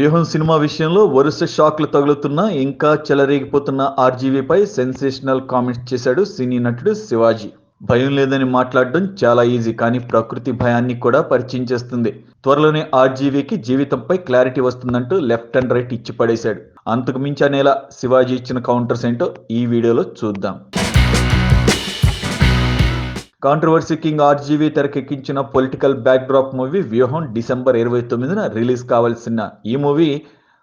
వ్యూహం సినిమా విషయంలో వరుస షాక్లు తగులుతున్న ఇంకా చెలరేగిపోతున్న ఆర్జీవీపై సెన్సేషనల్ కామెంట్స్ చేశాడు సినీ నటుడు శివాజీ. భయం లేదని మాట్లాడడం చాలా ఈజీ కానీ ప్రకృతి భయాన్ని కూడా పరిచయం చేస్తుంది. త్వరలోనే ఆర్జీవీకి జీవితంపై క్లారిటీ వస్తుందంటూ లెఫ్ట్ అండ్ రైట్ ఇచ్చి పడేశాడు అంతకు మించి అనేలా శివాజీ ఇచ్చిన కౌంటర్స్ ఏంటో ఈ వీడియోలో చూద్దాం. కాంట్రవర్సీ కింగ్ ఆర్జీవీ తెరకెక్కించిన political backdrop movie Vyooham December ఇరవై తొమ్మిదిన రిలీజ్ కావాల్సిన ఈ మూవీ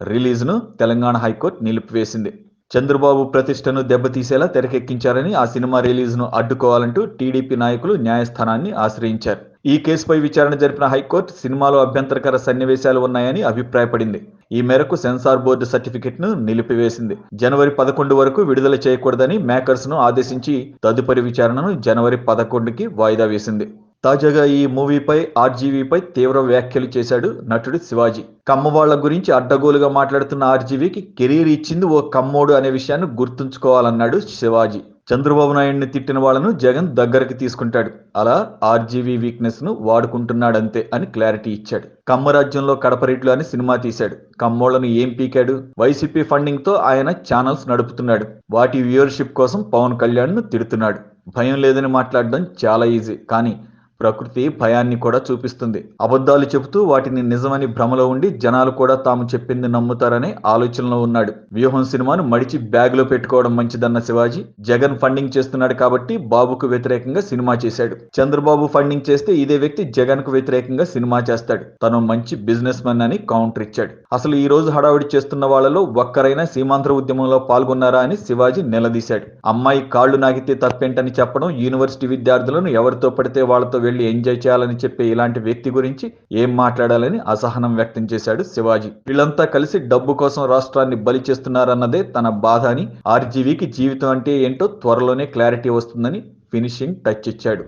రిలీజ్ను తెలంగాణ హైకోర్టు నిలిపివేసింది. చంద్రబాబు ప్రతిష్టను దెబ్బతీసేలా తెరకెక్కించారని ఆ సినిమా రిలీజ్ను అడ్డుకోవాలంటూ టీడీపీ నాయకులు న్యాయస్థానాన్ని ఆశ్రయించారు. ఈ కేసుపై విచారణ జరిపిన హైకోర్టు సినిమాలో అభ్యంతరకర సన్నివేశాలు ఉన్నాయని అభిప్రాయపడింది. ఈ మేరకు సెన్సార్ బోర్డు సర్టిఫికెట్ను నిలిపివేసింది. జనవరి పదకొండు వరకు విడుదల చేయకూడదని మేకర్స్ను ఆదేశించి తదుపరి విచారణను జనవరి పదకొండుకి వాయిదా వేసింది. తాజాగా ఈ మూవీపై ఆర్జీవీపై తీవ్ర వ్యాఖ్యలు చేశాడు నటుడు శివాజీ. కమ్మవాళ్ళ గురించి అడ్డగోలుగా మాట్లాడుతున్న ఆర్జీవీకి కెరీర్ ఇచ్చింది ఓ కమ్మోడు అనే విషయాన్ని గుర్తుంచుకోవాలన్నాడు శివాజీ. చంద్రబాబు నాయుడిని తిట్టిన వాళ్ళను జగన్ దగ్గరికి తీసుకుంటాడు. అలా ఆర్జీవీ వీక్నెస్ను వాడుకుంటున్నాడంతే అని క్లారిటీ ఇచ్చాడు. కమ్మరాజ్యంలో కడపరేట్లు అని సినిమా తీశాడు. కమ్మోళ్ళను ఏం పీకాడు? వైసీపీ ఫండింగ్తో ఆయన ఛానల్స్ నడుపుతున్నాడు. వాటి వ్యూవర్షిప్ కోసం పవన్ కళ్యాణ్ను తిడుతున్నాడు. భయం లేదని మాట్లాడడం చాలా ఈజీ. కానీ ప్రకృతి భయాన్ని కూడా చూపిస్తుంది. అబద్ధాలు చెబుతూ వాటిని నిజమని భ్రమలో ఉండి జనాలు కూడా తాము చెప్పింది నమ్ముతారనే ఆలోచనలో ఉన్నాడు. వ్యూహం సినిమాను మడిచి బ్యాగ్లో పెట్టుకోవడం మంచిదన్న శివాజీ జగన్ ఫండింగ్ చేస్తున్నాడు కాబట్టి బాబుకు వ్యతిరేకంగా సినిమా చేశాడు. చంద్రబాబు ఫండింగ్ చేస్తే ఇదే వ్యక్తి జగన్కు వ్యతిరేకంగా సినిమా చేస్తాడు. తను మంచి బిజినెస్ మెన్ అని కౌంటర్ ఇచ్చాడు. అసలు ఈ రోజు హడావిడి చేస్తున్న వాళ్ళలో ఒక్కరైనా సీమాంధ్ర ఉద్యమంలో పాల్గొన్నారా అని శివాజీ నిలదీశాడు. అమ్మాయి కాళ్ళు నాగితే తప్పేంటని చెప్పడం యూనివర్సిటీ విద్యార్థులను ఎవరితో పడితే వాళ్ళతో వెళ్ళి ఎంజాయ్ చేయాలని చెప్పే ఇలాంటి వ్యక్తి గురించి ఏం మాట్లాడాలని అసహనం వ్యక్తం చేశాడు శివాజీ. వీళ్ళంతా కలిసి డబ్బు కోసం రాష్ట్రాన్ని బలి చేస్తున్నారన్నదే తన బాధ అని ఆర్జీవీకి జీవితం అంటే ఏంటో త్వరలోనే క్లారిటీ వస్తుందని ఫినిషింగ్ టచ్ ఇచ్చాడు.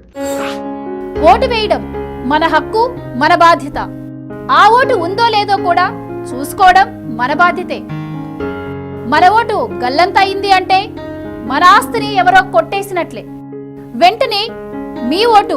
ఓటు వేయడం మన హక్కు మన బాధ్యత. ఆ ఓటు ఉందో లేదో కూడా చూసుకోవడం మన బాధ్యతే. మన ఓటు గల్లంత అయింది అంటే మన ఆస్తిని ఎవరో కొట్టేసినట్లే. వెంటనే మీ ఓటు